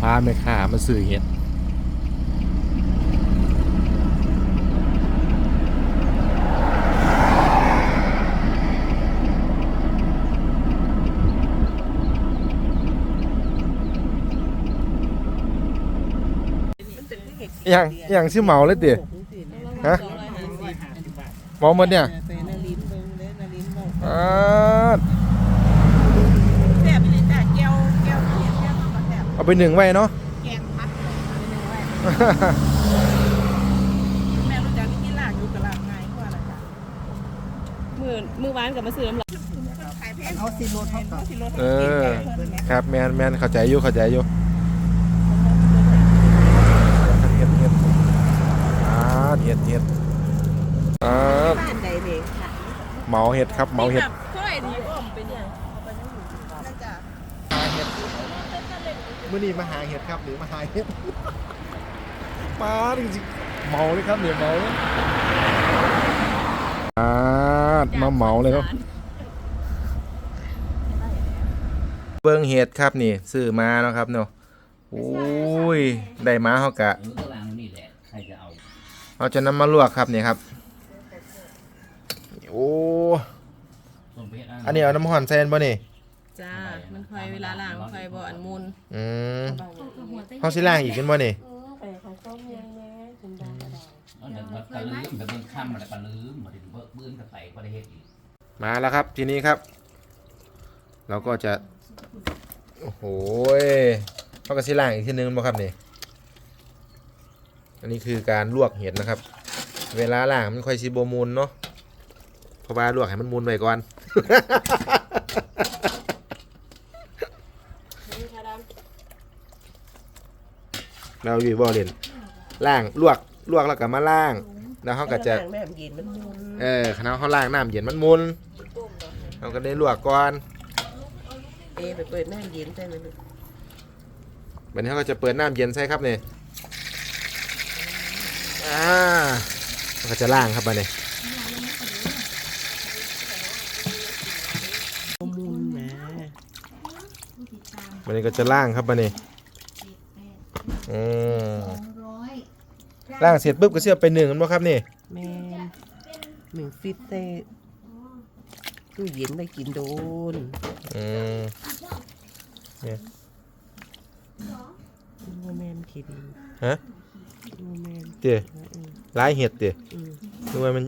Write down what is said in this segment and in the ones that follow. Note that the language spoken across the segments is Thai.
พาแม่ค้ามาซื้อเห็ดอย่างอย่างชื่อเหมาเลยเตี๋ยฮะเหมาหมดเนี่ยไปนาลิ้นเบิ่งเด้อนาลิ้นบอก อ่า แซ่บเลยจ้ะแก้วแก้วเห็ดแก้วก็แซ่บ เอาไปหนึ่งไว้เนาะ แกงพัดแม่รู้จักกินลากอยู่กับลากง่ายกว่าล่ะจ้ะมือมือวานกับมาซื้อน้ำหลักขายแพงเขาสิรถเขาสิรถเออครับแมนแมนเข้าใจอยู่เข้าใจอยู่เห็ดเห็ดอ่าเห็ดเห็ดอ่าบ้านใดเด็กค่ะ เหมาเห็ดครับเหมาเห็ดค่อยดีอ้อมเป็นอย่าง นั่นจ้ะ มื่อนี้มาหาเห็ดครับหรือมาหาเห็ดมาจริงๆเหมาเลยครับเนี่ยเหมาเลยอ่ามาเหมาเลยครับ เบิ้งเห็ดครับนี่ซื้อมาเนาะครับเนาะโอ้ยได้มาเขากะเออก็วางไว้นี่แหละใครจะเอาเราจะนำมาลวกครับนี่ครับโอ้ต้นเพชรอันนี้เอาน้ำห่อนใส่บ่นี่ จ้า มันคอยเวลาล้างคอยบ่อันมุนอืมเขาสิล้างอีกขึ้นบ่นี่เอาเดี๋ยวมันกระลืมแบบเบิ่งค่ำอะไรกระลืมมาถึงเบิ่งเบื้องกระไตก็ได้เฮ็ดอีกมาแล้วครับทีนี้ครับ เราก็จะ โอ้โหยเขาก็สิล้างอีกทีนึงบ่ครับนี่อันนี้คือการลวกเห็ดนะครับ เวลาล้างมันค่อยสิบ่มูลเนาะเพราะว่าลวกให้มันมูลไว้ก่อน เรา อยู่บ่เล่นล่างลวกลวกแล้วก็มาล่าง แล้วเขาก็จะแม่เย็นมันมุนเออคณะเขาล่างน้ำเย็นมันมุนเราก็ได้ลวกก่อนเอไปเปิดน้ำเย็นใช่ไหมลูกบัดนี้เขาก็จะเปิดน้ำเย็นใส่ครับเนี่ยอ่าเราก็จะล่างครับบัดนี้มุนนะบัดนี้ก็จะล่างครับบัดนี้ อืมล่างเสร็จปุ๊บก็เสียบไปหนึ่งกันบ่ครับนี่ แม่หนึ่งฟิตเต้ตู้เย็นได้กินโดนอืมโมแมนขีดีฮะโมแมนเตี๋ยลายเห็ดเตี๋ยอืมดูว่ามัน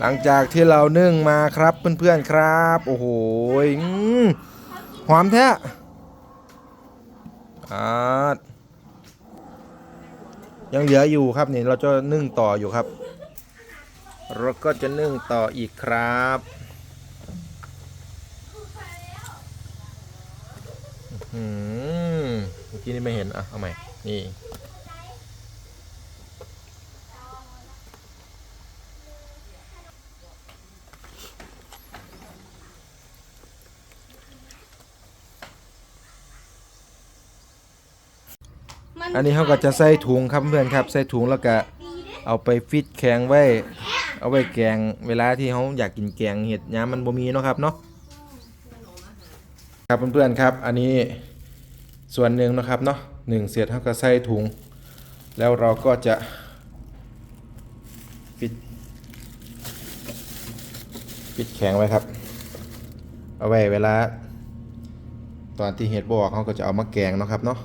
หลังจากที่เรานึ่งมาครับเพื่อนๆครับ โอ้โหหอมแท้อายังเหลืออยู่ครับนี่เราจะนึ่งต่ออยู่ครับเราก็จะนึ่งต่ออีกครับ อืมเมื่อกี้นี่ไม่เห็นอะเอาใหม่นี่ อันนี้เขาก็จะใส่ถุงครับเพื่อนครับ ใส่ถุงแล้วก็เอาไปฟิตแข็งไว้ เอาไว้แกงเวลาที่เขาอยากกินแกงเห็ดย้ำมันบ่มีเนาะครับเนาะครับเพื่อนๆครับ อันนี้ส่วนหนึ่งนะครับเนาะหนึ่งเศษเขาก็ใส่ถุง แล้วเราก็จะฟิตฟิตแข็งไว้ครับ เอาไว้เวลา ตอนที่เห็ดบอกเขาก็จะเอามาแกงเนาะครับเนาะ